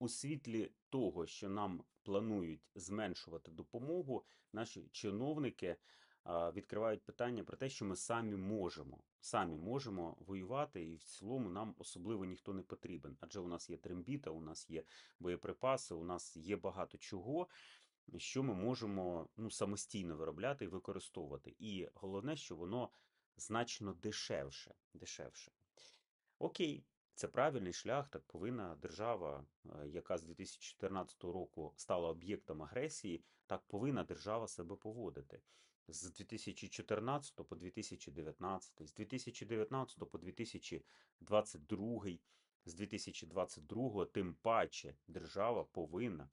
у світлі того, що нам планують зменшувати допомогу, наші чиновники відкривають питання про те, що ми самі можемо, самі можемо воювати, і в цілому нам особливо ніхто не потрібен. Адже у нас є трембіта, у нас є боєприпаси, у нас є багато чого, що ми можемо ну, самостійно виробляти і використовувати. І головне, що воно значно дешевше. дешевше. Окей, це правильний шлях, так повинна держава, е, яка з 2014 року стала об'єктом агресії, так повинна держава себе поводити. З 2014 по 2019, з 2019 по 2022, з 2022 тим паче держава повинна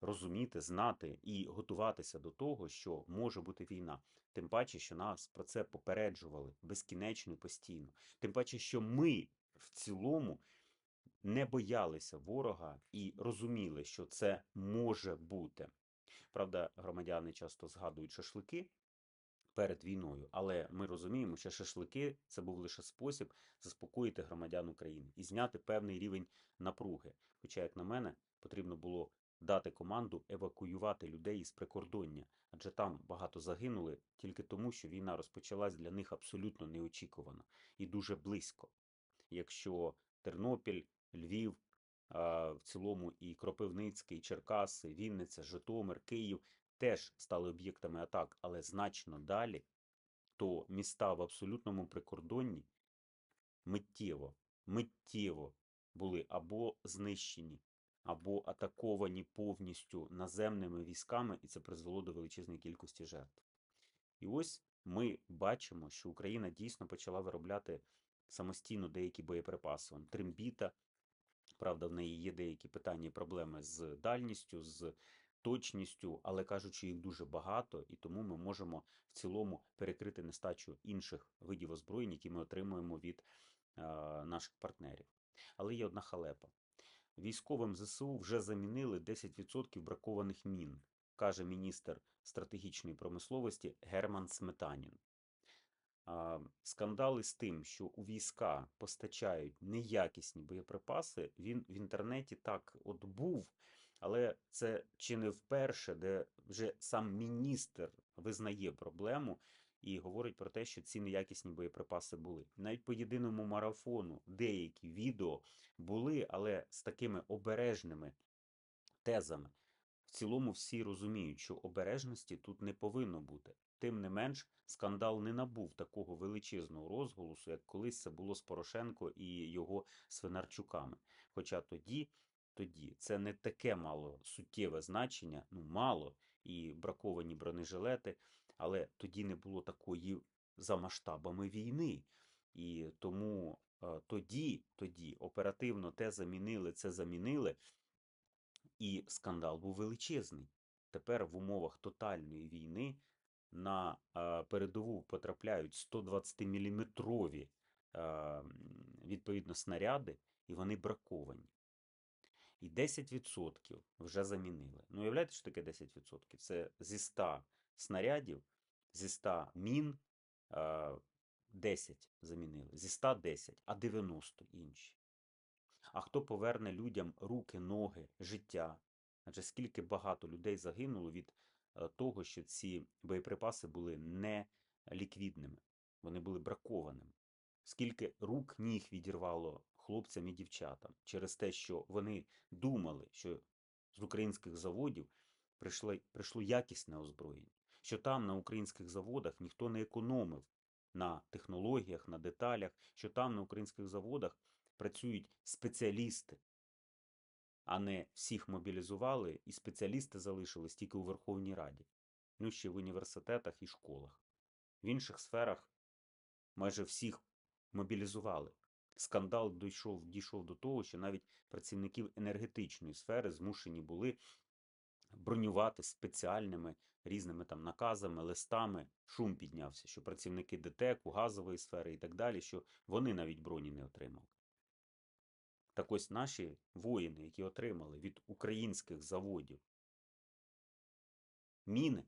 розуміти, знати і готуватися до того, що може бути війна. Тим паче, що нас про це попереджували безкінечно і постійно. Тим паче, що ми в цілому не боялися ворога і розуміли, що це може бути. Правда, громадяни часто згадують шашлики перед війною, але ми розуміємо, що шашлики це був лише спосіб заспокоїти громадян України і зняти певний рівень напруги. Хоча, як на мене, потрібно було дати команду евакуювати людей із прикордоння, адже там багато загинули тільки тому, що війна розпочалась для них абсолютно неочікувано і дуже близько. Якщо Тернопіль, Львів, в цілому і Кропивницький, Черкаси, Вінниця, Житомир, Київ теж стали об'єктами атак, але значно далі, то міста в абсолютному прикордонні миттєво, миттєво були або знищені, або атаковані повністю наземними військами, і це призвело до величезної кількості жертв. І ось ми бачимо, що Україна дійсно почала виробляти самостійно деякі боєприпаси. Он Трембіта, правда, в неї є деякі питання і проблеми з дальністю, з точністю, але кажуть, що їх дуже багато, і тому ми можемо в цілому перекрити нестачу інших видів озброєнь, які ми отримуємо від е, наших партнерів. Але є одна халепа. Військовим ЗСУ вже замінили 10% бракованих мін, каже міністр стратегічної промисловості Герман Сметанін. Скандали з тим, що у війська постачають неякісні боєприпаси, він в інтернеті так от був, але це чи не вперше, де вже сам міністр визнає проблему і говорить про те, що ці неякісні боєприпаси були. Навіть по єдиному марафону деякі відео були, але з такими обережними тезами. В цілому всі розуміють, що обережності тут не повинно бути. Тим не менш, скандал не набув такого величезного розголосу, як колись це було з Порошенко і його свинарчуками. Хоча тоді, тоді це не таке мало суттєве значення, ну мало і браковані бронежилети, але тоді не було такої за масштабами війни. І тому е, тоді, тоді оперативно те замінили, це замінили, і скандал був величезний. Тепер в умовах тотальної війни на е, передову потрапляють 120-мм відповідно снаряди, і вони браковані. І 10% вже замінили. Ну, уявляєте, що таке 10%? Це зі 100 снарядів, зі 100 мін е, 10 замінили, зі 100 10, а 90 інші. А хто поверне людям руки, ноги, життя? Адже скільки багато людей загинуло від е, того, що ці боєприпаси були не ліквідними, вони були бракованими. Скільки рук ніг відірвало хлопцям і дівчатам через те, що вони думали, що з українських заводів прийшло, прийшло якісне озброєння, що там на українських заводах ніхто не економив на технологіях, на деталях, що там на українських заводах працюють спеціалісти, а не всіх мобілізували, і спеціалісти залишились тільки у Верховній Раді, ну ще в університетах і школах. В інших сферах майже всіх мобілізували. Скандал дійшов, дійшов до того, що навіть працівників енергетичної сфери змушені були бронювати спеціальними різними там наказами, листами. Шум піднявся, що працівники ДТЕКу, газової сфери і так далі, що вони навіть броні не отримали. Так ось наші воїни, які отримали від українських заводів міни,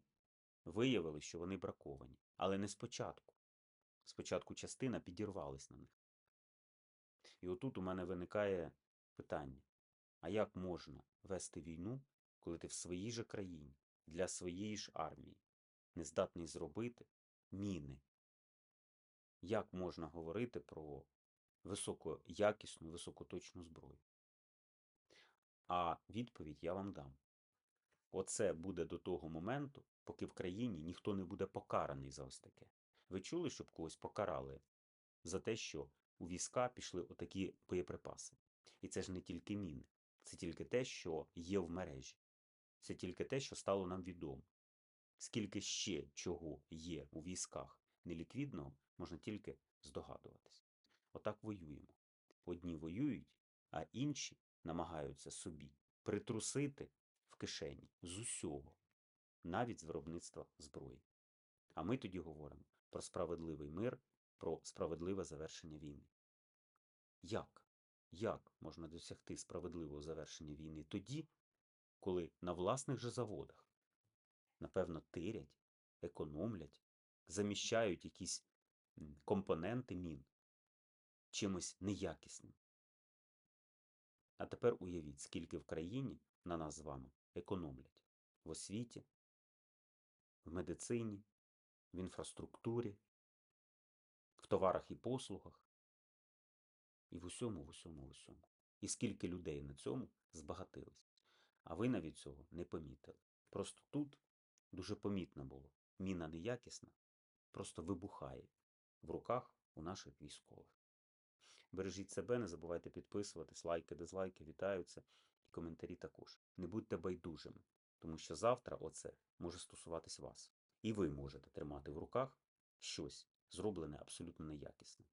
виявили, що вони браковані. Але не спочатку. Спочатку частина підірвалась на них. І отут у мене виникає питання: А як можна вести війну, коли ти в своїй же країні, для своєї ж армії, не здатний зробити міни? Як можна говорити про високоякісну, високоточну зброю? А відповідь я вам дам. Оце буде до того моменту, поки в країні ніхто не буде покараний за ось таке. Ви чули, щоб когось покарали за те, що у війська пішли отакі боєприпаси? І це ж не тільки міни, це тільки те, що є в мережі. Це тільки те, що стало нам відомо. Скільки ще чого є у військах неліквідного, можна тільки здогадуватись. Отак воюємо. Одні воюють, а інші намагаються собі притрусити в кишені з усього, навіть з виробництва зброї. А ми тоді говоримо про справедливий мир, про справедливе завершення війни. Як? Як можна досягти справедливого завершення війни тоді, коли на власних же заводах, напевно, тирять, економлять, заміщають якісь компоненти мін чимось неякісним. А тепер уявіть, скільки в країні на нас з вами економлять в освіті, в медицині, в інфраструктурі, в товарах і послугах, і в усьому, в усьому, в усьому. І скільки людей на цьому збагатились. А ви навіть цього не помітили. Просто тут дуже помітно було. Міна неякісна, просто вибухає в руках у наших військових. Бережіть себе, не забувайте підписуватись, лайки, дизлайки, вітаються, і коментарі також. Не будьте байдужими, тому що завтра оце може стосуватись вас. І ви можете тримати в руках щось, зроблене абсолютно неякісне.